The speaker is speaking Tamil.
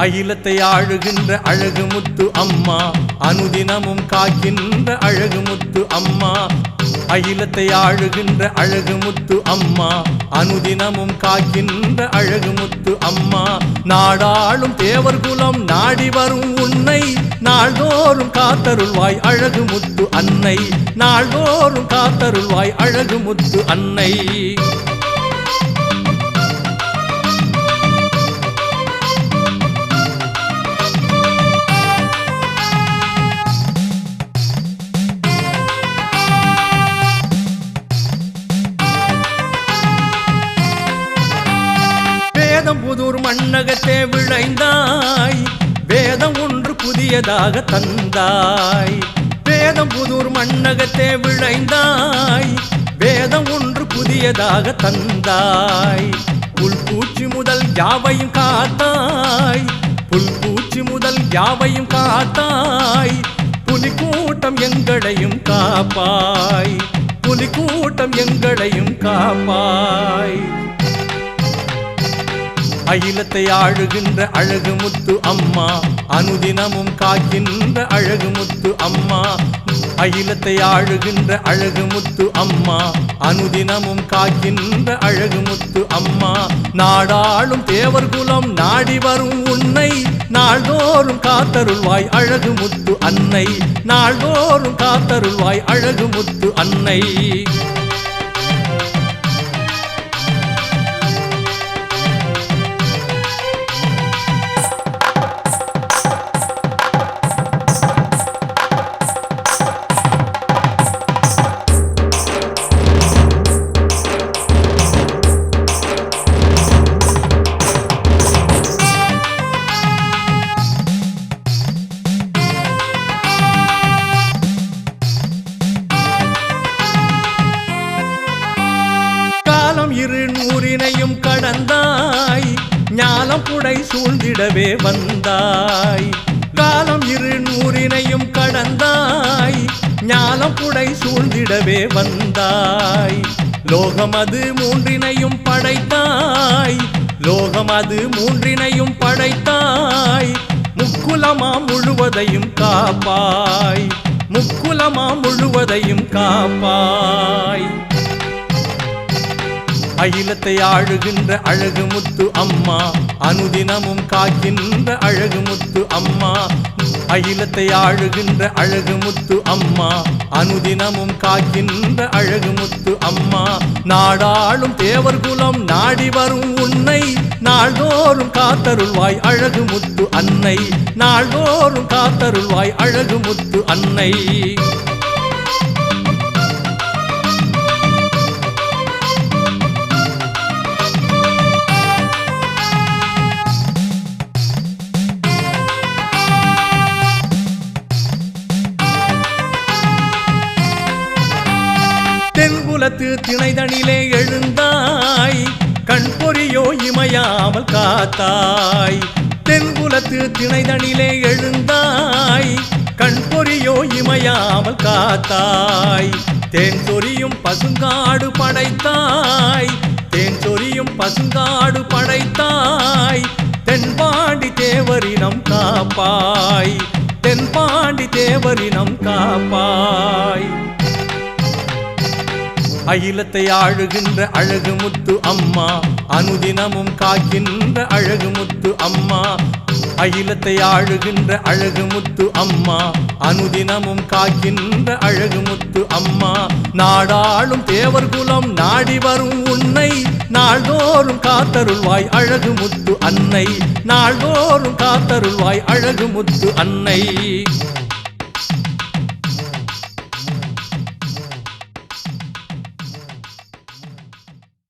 அகிலத்தை ஆழுகின்ற அழகு முத்து அம்மா அனுதினமும் காக்கின்ற அழகு முத்து அம்மா. அகிலத்தை ஆழுகின்ற அழகு முத்து அம்மா அனுதினமும் காக்கின்ற அழகு முத்து அம்மா. நாடாளும் தேவர் குலம் நாடி வரும் உன்னை நாள்தோறும் காத்தருள்வாய் அழகு முத்து அன்னை. நாள்தோறும் காத்தருள்வாய் அழகு முத்து அன்னை. வேதம் புதூர் மண்ணகத்தே விளைந்தாய். வேதம் ஒன்று புதியதாக தந்தாய். வேதம் புதூர் மண்ணகத்தே விளைந்தாய். வேதம் ஒன்று புதியதாக தந்தாய். புல்பூச்சி முதல் யாவையும் காத்தாய். புல்பூச்சி முதல் யாவையும் காத்தாய். புலிக்கூட்டம் எங்களையும் காப்பாய். புலிக்கூட்டம் எங்களையும் காப்பாய். அகிலத்தை ஆழுகின்ற அழகு முத்து அம்மா அனுதினமும் காக்கின்ற அழகு முத்து அம்மா. அகிலத்தை ஆழுகின்ற அழகு முத்து அம்மா அனுதினமும் காக்கின்ற அழகு முத்து அம்மா. நாடாளும் தேவர் குலம் நாடி வரும் உன்னை நாள்தோறும் காத்தருள்வாய் அழகு முத்து அன்னை. நாள்தோறும் காத்தருள்வாய் அழகு முத்து அன்னை. காலம் புடை சூழ்ந்திடவே வந்தாய். காலம் இரு நூறினையும் கடந்தாய். ஞானம் புடை சூழ்ந்திடவே வந்தாய். லோகம் அது மூன்றினையும் படைத்தாய். லோகம் அது மூன்றினையும் படைத்தாய். முக்குலமா முழுவதையும் காப்பாய். முக்குலமா முழுவதையும் காப்பாய். அகிலத்தை ஆழுகின்ற அழகு முத்து அம்மா அனுதினமும் காக்கின்ற அழகு முத்து அம்மா. அகிலத்தை ஆழுகின்ற அழகு முத்து அம்மா அனுதினமும் காக்கின்ற அழகு முத்து அம்மா. நாடாளும் தேவர் குலம் நாடி வரும் உன்னை நாள்தோறும் காத்தருள்வாய் அழகு முத்து அன்னை. நாள்தோறும் காத்தருள்வாய் அழகு முத்து அன்னை. குலத்து திணைதனிலே எழுந்தாய். கண் பொறியோ இமையாமல் காத்தாய். தென்குலத்து திணைதனிலே எழுந்தாய். கண் பொறியோ இமையாமல் காத்தாய். தேன் சொரியும் பசுங்காடு படைத்தாய். தேன் சொரியும் பசுங்காடு படைத்தாய். தென்பாண்டி தேவரினம் காப்பாய். தென்பாண்டி தேவரினம் காப்பாய். அகிலத்தை ஆழுகின்ற அழகு முத்து அம்மா அனுதினமும் காக்கின்ற அழகு முத்து அம்மா. அகிலத்தை ஆழுகின்ற அழகு முத்து அம்மா அனுதினமும் காக்கின்ற அழகு முத்து அம்மா. நாடாளும் தேவர் குலம் நாடி வரும் உன்னை நாள்தோறும் காத்தருள்வாய் அழகு முத்து அன்னை. நாள்தோறும் காத்தருள்வாய் அழகு முத்து அன்னை.